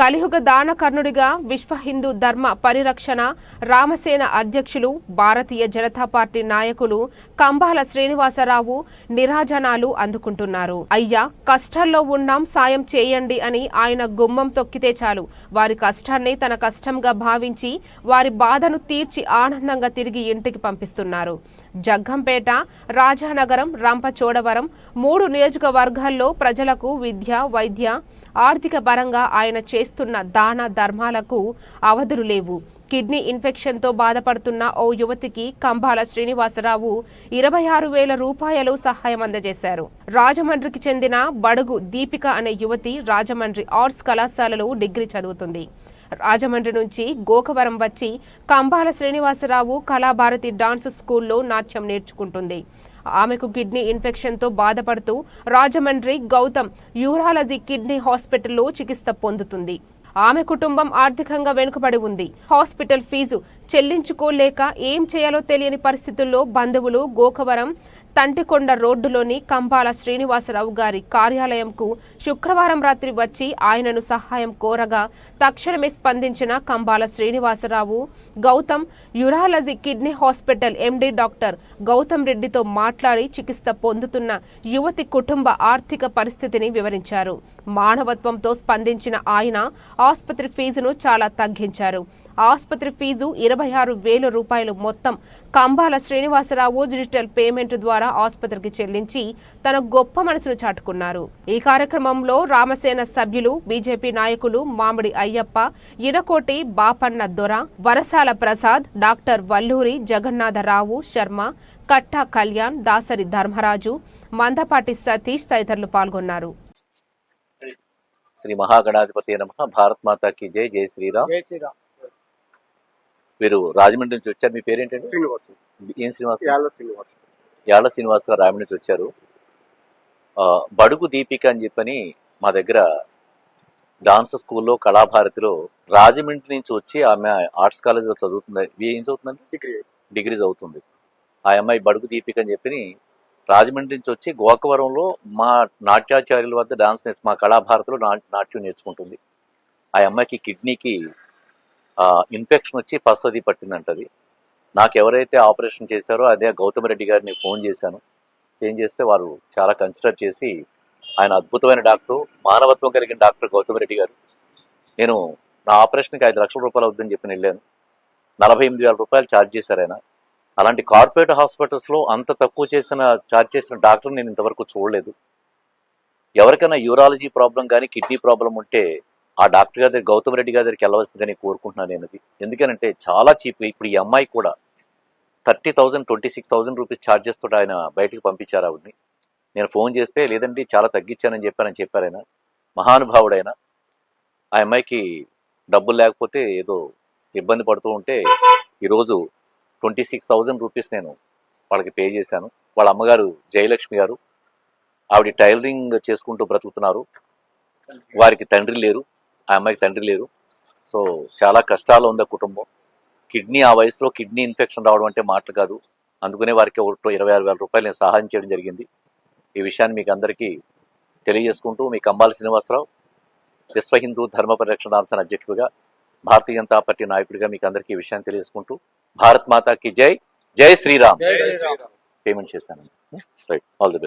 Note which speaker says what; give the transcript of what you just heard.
Speaker 1: కలియుగ దానకర్ణుడిగా విశ్వ హిందూ ధర్మ పరిరక్షణ రామసేన అధ్యక్షులు భారతీయ జనతా పార్టీ నాయకులు కంబాల శ్రీనివాసరావు నిరాజనాలు అందుకుంటున్నారు. అయ్యా కష్టాల్లో ఉన్నాం సాయం చేయండి అని ఆయన గుమ్మం తొక్కితే చాలు. వారి కష్టాన్ని తన కష్టంగా భావించి వారి బాధను తీర్చి ఆనందంగా తిరిగి ఇంటికి పంపిస్తున్నారు. జగ్గంపేట రాజానగరం రంపచోడవరం మూడు నియోజకవర్గాల్లో ప్రజలకు విద్య వైద్య ఆర్థిక పరంగా ఆయన చేస్తున్న దాన ధర్మాలకు అవధులు లేవు. కిడ్నీ ఇన్ఫెక్షన్తో బాధపడుతున్న ఓ యువతికి కంబాల శ్రీనివాసరావు ఇరవై ఆరు వేల రూపాయలు సహాయం అందజేశారు. రాజమండ్రికి చెందిన బడుగు దీపిక అనే యువతి రాజమండ్రి ఆర్ట్స్ కళాశాలలో డిగ్రీ చదువుతుంది. రాజమండ్రి నుంచి గోకవరం వచ్చి కంబాల శ్రీనివాసరావు కళాభారతి డాన్స్ స్కూల్లో నాట్యం నేర్చుకుంటుంది. ఆమెకు కిడ్నీ ఇన్ఫెక్షన్తో బాధపడుతూ రాజమండ్రి గౌతమ్ యూరాలజీ కిడ్నీ హాస్పిటల్లో చికిత్స పొందుతుంది. ఆమె కుటుంబం ఆర్థికంగా వెనుకబడి ఉంది. హాస్పిటల్ ఫీజు చెల్లించుకోలేక ఏం చేయాలో తెలియని పరిస్థితుల్లో బంధువులు గోకవరం తంటికొండ రోడ్డులోని కంబాల శ్రీనివాసరావు గారి కార్యాలయంకు శుక్రవారం రాత్రి వచ్చి ఆయనను సహాయం కోరగా తక్షణమే స్పందించిన Kambala Srinivasarao Gautam urology kidney hospital MD doctor Gautam రెడ్డితో మాట్లాడి చికిత్స పొందుతున్న యువతి కుటుంబ ఆర్థిక పరిస్థితిని వివరించారు. మానవత్వంతో స్పందించిన ఆయన ఆసుపత్రి ఫీజును చాలా తగ్గించారు. ఆసుపత్రి ఫీజు ఇరవై ఆరు వేల రూపాయలు మొత్తం. కంబాల శ్రీనివాసరావు డిజిటల్ పేమెంట్ ద్వారా ఆసుపత్రికి చెల్లించి తన గొప్ప మనసును చాటుకున్నారు. ఈ కార్యక్రమంలో రామసేన సభ్యులు బీజేపీ నాయకులు మామిడి అయ్యప్ప ఇడకోటి బాపన్న దొర వరసాల ప్రసాద్ డాక్టర్ వల్లూరి జగన్నాథరావు శర్మ కట్టా కళ్యాణ్ దాసరి ధర్మరాజు మందపాటి సతీష్ తదితరులు పాల్గొన్నారు.
Speaker 2: శ్రీ మహాగణాధిపతి నమ. భారత్ మాతాకి జై. జై శ్రీరామ్.
Speaker 3: జై శ్రీరామ్.
Speaker 2: మీరు రాజమండ్రి నుంచి వచ్చారు. మీ పేరేంటండి?
Speaker 3: శ్రీనివాస్.
Speaker 2: ఏం శ్రీనివాస్?
Speaker 3: యాళ్ళ శ్రీనివాస్.
Speaker 2: యాళ్ళ శ్రీనివాస్ గారు రాజమండ్రి నుంచి వచ్చారు. బడుగు దీపిక అని చెప్పని మా దగ్గర డాన్స్ స్కూల్లో కళాభారతిలో రాజమండ్రి నుంచి వచ్చి ఆమె ఆర్ట్స్ కాలేజీలో చదువుతుంది. ఏం చదువుతుందండి?
Speaker 3: డిగ్రీ.
Speaker 2: డిగ్రీ చదువుతుంది. ఆ అమ్మాయి బడుగు దీపిక అని చెప్పి రాజమండ్రి నుంచి వచ్చి గోకవరంలో మా నాట్యాచార్యుల వద్ద డాన్స్ నేర్చు మా కళాభారతిలో నాట్యం నేర్చుకుంటుంది. ఆ అమ్మాయికి కిడ్నీకి ఇన్ఫెక్షన్ వచ్చి పస్తది పట్టిందంటది. నాకు ఎవరైతే ఆపరేషన్ చేశారో అదే గౌతమ్ రెడ్డి గారిని ఫోన్ చేశాను. చేంజ్ చేస్తే వారు చాలా కన్సిడర్ చేసి ఆయన అద్భుతమైన డాక్టర్ మానవత్వం కలిగిన డాక్టర్ గౌతమ్ రెడ్డి గారు. నేను నా ఆపరేషన్కి ఐదు లక్షల రూపాయలు అవుతుందని చెప్పి వెళ్ళాను. నలభై ఎనిమిది వేల రూపాయలు ఛార్జ్ చేశారు ఆయన. అలాంటి కార్పొరేట్ హాస్పిటల్స్లో అంత తక్కువ చేసిన ఛార్జ్ చేసిన డాక్టర్ నేను ఇంతవరకు చూడలేదు. ఎవరికైనా యూరాలజీ ప్రాబ్లం కానీ కిడ్నీ ప్రాబ్లం ఉంటే ఆ డాక్టర్ గారి గౌతమ్ రెడ్డి గారి దగ్గరికి వెళ్ళవలసిందని కోరుకుంటున్నాను నేను అది ఎందుకనంటే చాలా చీప్ ఇప్పుడు ఈ అమ్మాయి కూడా thirty thousand twenty six thousand rupees charges తోటి ఆయన బయటకు పంపించారు ఆవిడని. నేను ఫోన్ చేస్తే లేదండి చాలా తగ్గించానని చెప్పానని చెప్పారు ఆయన. మహానుభావుడైన. ఆ అమ్మాయికి డబ్బులు లేకపోతే ఏదో ఇబ్బంది పడుతూ ఉంటే ఈరోజు ట్వంటీ సిక్స్ థౌజండ్ రూపీస్ నేను వాళ్ళకి పే చేశాను. వాళ్ళ అమ్మగారు జయలక్ష్మి గారు ఆవిడ టైలరింగ్ చేసుకుంటూ బ్రతుకుతున్నారు. వారికి తండ్రి లేరు. ఆ అమ్మాయికి తండ్రి లేరు. సో చాలా కష్టాలు ఉంది కుటుంబం. కిడ్నీ ఆ వయసులో కిడ్నీ ఇన్ఫెక్షన్ రావడం అంటే మాటలు కాదు. అందుకనే వారికి ఒకటో ఇరవై ఆరు వేల రూపాయలు నేను సహాయం చేయడం జరిగింది. ఈ విషయాన్ని మీకు అందరికీ తెలియజేసుకుంటూ మీ కంబాల శ్రీనివాసరావు విశ్వ హిందూ ధర్మ పరిరక్షణ అంశాల అధ్యక్షుడిగా భారతీయ జనతా పార్టీ నాయకుడిగా మీకు అందరికీ ఈ విషయాన్ని తెలియజేసుకుంటూ భారత్ మాతాకి జై జై శ్రీరామ్.
Speaker 3: జై శ్రీరామ్.
Speaker 2: పేమెంట్ చేశాను రైట్ ఆల్ ది